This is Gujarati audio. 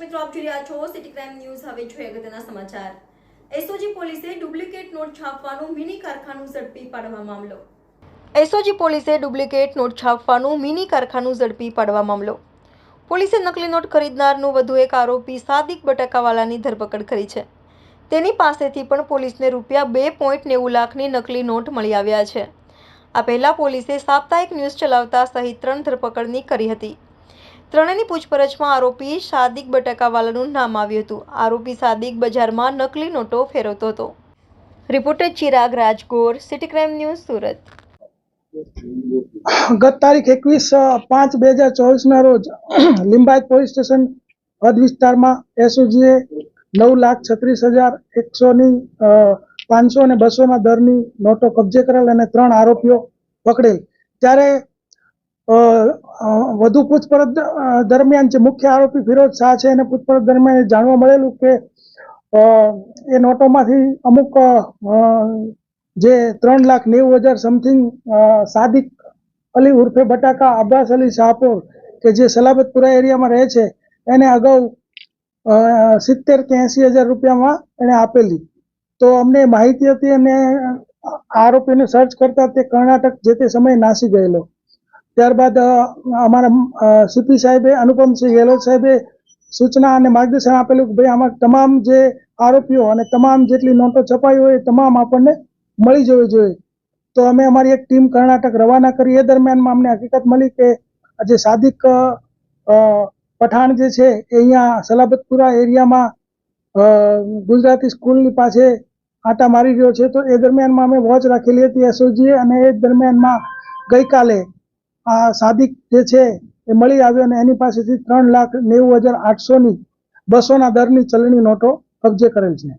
જોઈ રહ્યા છો સિટી ક્રાઇમ ન્યૂઝ હવે જોઈએ અગત્યના સમાચાર. એસઓજી પોલીસે ડુપ્લિકેટ નોટ છાપવાનું મિની કારખાનું ઝડપી પાડવા મામલો. એસઓજી પોલીસે ડુપ્લિકેટ નોટ છાપવાનું મિની કારખાનું ઝડપી પાડવા મામલો. પોલીસે નકલી નોટ ખરીદનારનું વધુ એક આરોપી સાદિક બટાકાવાલાની ધરપકડ કરી છે. તેની પાસેથી પણ પોલીસને રૂપિયા બે પોઈન્ટ નેવું લાખની નકલી નોટ મળી આવ્યા છે. આ પહેલા પોલીસે સાપ્તાહિક ન્યૂઝ ચલાવતા સહિત ત્રણ ધરપકડની કરી હતી. ત્રણેયની પૂછપરછમાં આરોપી સાદિક બટાકાવાલાનું નામ આવ્યું હતું. આરોપી સાદિક બજારમાં નકલી નોટો ફેરવતો હતો. Reporter Chirag Rajgor, city crime news, Surat. ગત તારીખ એકવીસ પાંચ બે હજાર ચોવીસના રોજ લિંબાયત પોલીસ સ્ટેશન હદ વિસ્તારમાં એસઓજીએ નવ લાખ છત્રીસ હજાર એકસોની પાંચસો અને બસોના દરની નોટો કબજે કરેલ અને ત્રણ આરોપીઓ પકડેલ. ત્યારે વધુ પૂછપરછ દરમિયાન જે મુખ્ય આરોપી ફિરોજ શાહ છે એને પૂછપરછ દરમિયાન જાણવા મળેલું કે એ નોટોમાંથી અમુક જે ત્રણ લાખ નેવું હજાર સમથિંગ સાદિક અલી ઉર્ફે બટાકા આબ્બાસ અલી શાહપુર કે જે સલાબતપુરા એરિયામાં રહે છે, એને અગાઉ સિત્તેર કે એંસી હજાર રૂપિયામાં એને આપેલી. તો અમને માહિતી હતી અને આરોપીને સર્ચ કરતા તે કર્ણાટક જે તે સમયે નાસી ગયેલો. ત્યારબાદ અમારા સીપી સાહેબે અનુપમસિંહ ગેહલોત સાહેબે સૂચના અને માર્ગદર્શન આપેલું કે ભાઈ, આમાં તમામ જે આરોપીઓ અને તમામ જેટલી નોટો છપાઈ હોય, એ તમામ આપણને મળી જવી જોઈએ. તો અમે અમારી એક ટીમ કર્ણાટક રવાના કરી. એ દરમિયાનમાં અમને હકીકત મળી કે આજે સાદિક પઠાણ જે છે, એ અહીંયા સલાબતપુરા એરિયામાં ગુજરાતી સ્કૂલની પાસે આટા મારી રહ્યો છે. તો એ દરમિયાનમાં અમે વોચ રાખેલી હતી એસઓજીએ અને એ દરમિયાનમાં ગઈકાલે આ સાદિક જે છે એ મળી આવ્યો અને એની પાસેથી ત્રણ લાખ નેવું હજાર આઠસોની બસોના દરની ચલણી નોટો કબજે કરેલ છે.